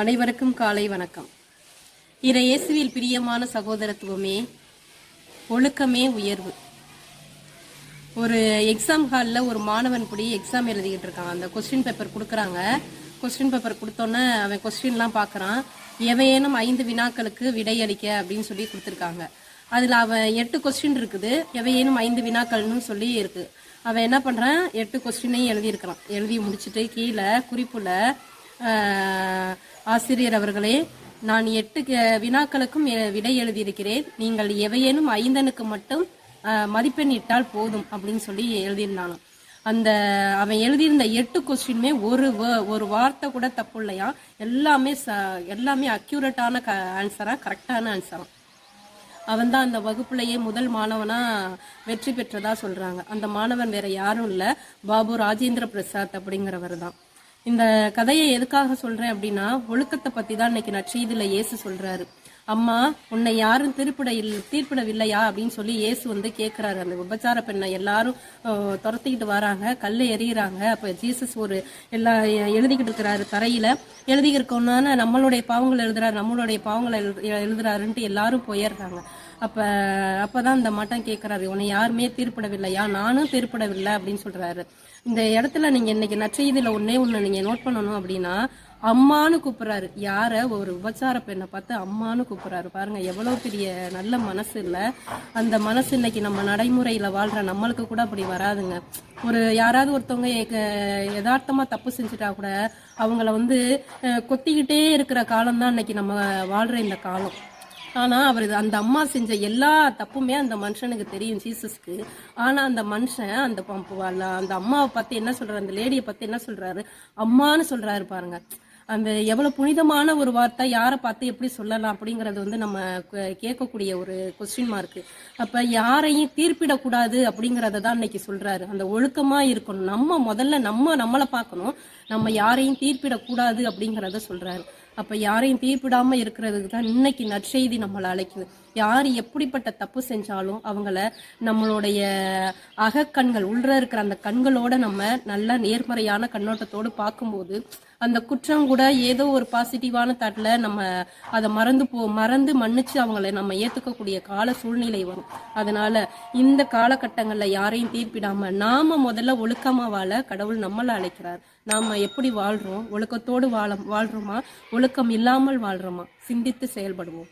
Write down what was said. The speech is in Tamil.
அனைவருக்கும் காலை வணக்கம். இறை இயேசுவில் பிரியமான சகோதரத்துவமே ஒழுக்கமே உயர்வு. ஒரு எக்ஸாம் ஹாலில் ஒரு மாணவன் இப்படி எக்ஸாம் எழுதிக்கிட்டு இருக்கான். அந்த கொஸ்டின் பேப்பர் கொடுக்குறாங்க. கொஸ்டின் பேப்பர் கொடுத்தோன்னே அவன் கொஸ்டின்லாம் பார்க்குறான். எவையேனும் ஐந்து வினாக்களுக்கு விடையளிக்க அப்படின்னு சொல்லி கொடுத்துருக்காங்க. அதில் அவன் எட்டு கொஸ்டின் இருக்குது. எவையேனும் ஐந்து வினாக்கள்னு சொல்லி இருக்கு. அவன் என்ன பண்ணுறான் எட்டு கொஸ்டினையும் எழுதியிருக்கிறான். எழுதி முடிச்சுட்டு கீழே குறிப்புல ஆசிரியர் அவர்களே நான் எட்டு வினாக்களுக்கும் விடை எழுதியிருக்கிறேன். நீங்கள் எவையேனும் ஐந்தனுக்கு மட்டும் மதிப்பெண் இட்டால் போதும் அப்படின்னு சொல்லி எழுதியிருந்தானாம் அந்த அவன் எழுதியிருந்த எட்டு கொஸ்டினுமே ஒரு ஒரு வார்த்தை கூட தப்பு இல்லையா? எல்லாமே ச- எல்லாமே அக்யூரேட்டான க ஆன்சராக கரெக்டான ஆன்சரா. அவன் தான் அந்த வகுப்புலேயே முதல் மாணவனாக வெற்றி பெற்றதா சொல்கிறாங்க அந்த மாணவன் வேற யாரும் இல்லை. பாபு ராஜேந்திர பிரசாத் அப்படிங்கிறவர் தான். இந்த கதையை எதுக்காக சொல்றேன் அப்படின்னா ஒழுக்கத்தை பத்தி தான் இன்னைக்கு நற்செய்தியில இயேசு சொல்றாரு. அம்மா உன்னை யாரும் திருப்பிட இல் தீர்ப்பிடவில்லையா அப்படின்னு சொல்லி இயேசு வந்து கேட்கிறாரு அந்த விபச்சார பெண்ணை எல்லாரும் துரத்திக்கிட்டு வராங்க கல் எறிகிறாங்க அப்ப ஜீசஸ் ஒரு எல்லா எழுதிக்கிட்டு இருக்கிறாரு தரையில. எழுதி நம்மளுடைய பாவங்கள் எழுதுறாரு நம்மளுடைய பாவங்களை எழுது- எழுதுறாருன்ட்டு எல்லாரும் போயிடுறாங்க. அப்போ அப்போ தான் இந்த மட்டம் கேட்குறாரு உன்னை யாருமே தீர்ப்பிடவில்லையா நானும் தீர்ப்பிடவில்லை அப்படின்னு சொல்கிறாரு இந்த இடத்துல நீங்கள் இன்னைக்கு நச்செய்தியில் ஒன்னே ஒன்று நீங்கள் நோட் பண்ணணும் அப்படின்னா அம்மான்னு கூப்பிட்றாரு. யாரை? ஒரு விபச்சார பெண்ணை பார்த்து அம்மானு கூப்பிட்றாரு. பாருங்கள் எவ்வளோ பெரிய நல்ல மனசு இல்லை. அந்த மனசு இன்னைக்கு நம்ம நடைமுறையில் வாழ்கிற நம்மளுக்கு கூட அப்படி வராதுங்க. ஒரு யாராவது ஒருத்தவங்க யதார்த்தமாக தப்பு செஞ்சுட்டா கூட அவங்கள வந்து கொத்திக்கிட்டே இருக்கிற காலம் தான் இன்னைக்கு நம்ம வாழ்கிற இந்த காலம். ஆனா அவர் அந்த அம்மா செஞ்ச எல்லா தப்புமே அந்த மனுஷனுக்கு தெரியும் ஜீசஸ்க்கு. ஆனா அந்த மனுஷன் அந்த ப- அந்த- அந்த அம்மாவை பத்தி என்ன சொல்றாரு அந்த லேடியை பத்தி என்ன சொல்றாரு? அம்மான்னு சொல்றாரு பாருங்க. அந்த எவ்வளவு புனிதமான ஒரு வார்த்தை யாரை பார்த்து எப்படி சொல்லலாம் அப்படிங்கறது வந்து நம்ம கேட்கக்கூடிய ஒரு கொஸ்டின் மார்க் அப்ப யாரையும் தீர்ப்பிடக்கூடாது அப்படிங்கறத தான் இன்னைக்கு சொல்றாரு. அந்த ஒழுக்கமா இருக்கணும். நம்ம முதல்ல நம்ம நம்மளை பார்க்கணும். நம்ம யாரையும் தீர்ப்பிடக்கூடாது அப்படிங்கறத சொல்றாரு. அப்ப யாரையும் தீர்ப்பிடாம இருக்கிறதுக்கு தான் இன்னைக்கு நற்செய்தி நம்மளை அழைக்குது. யார் எப்படிப்பட்ட தப்பு செஞ்சாலும் அவங்கள நம்மளுடைய அகக்கண்கள் உள்ள இருக்கிற அந்த கண்களோட நம்ம நல்ல நேர்மறையான கண்ணோட்டத்தோடு பார்க்கும்போது அந்த குற்றம் கூட ஏதோ ஒரு பாசிட்டிவான தாட்டில் நம்ம அதை மறந்து போ மறந்து மன்னிச்சு அவங்கள நம்ம ஏற்றுக்கக்கூடிய கால சூழ்நிலை வரும். அதனால இந்த காலகட்டங்களில் யாரையும் தீர்ப்பிடாம நாம முதல்ல ஒழுக்கமாக வாழ கடவுள் நம்மளை அழைக்கிறார். நாம எப்படி வாழ்றோம்? ஒழுக்கத்தோடு வாழ வாழ்றோமா? ஒழுக்கம் இல்லாமல் வாழ்றோமா? சிந்தித்து செயல்படுவோம்.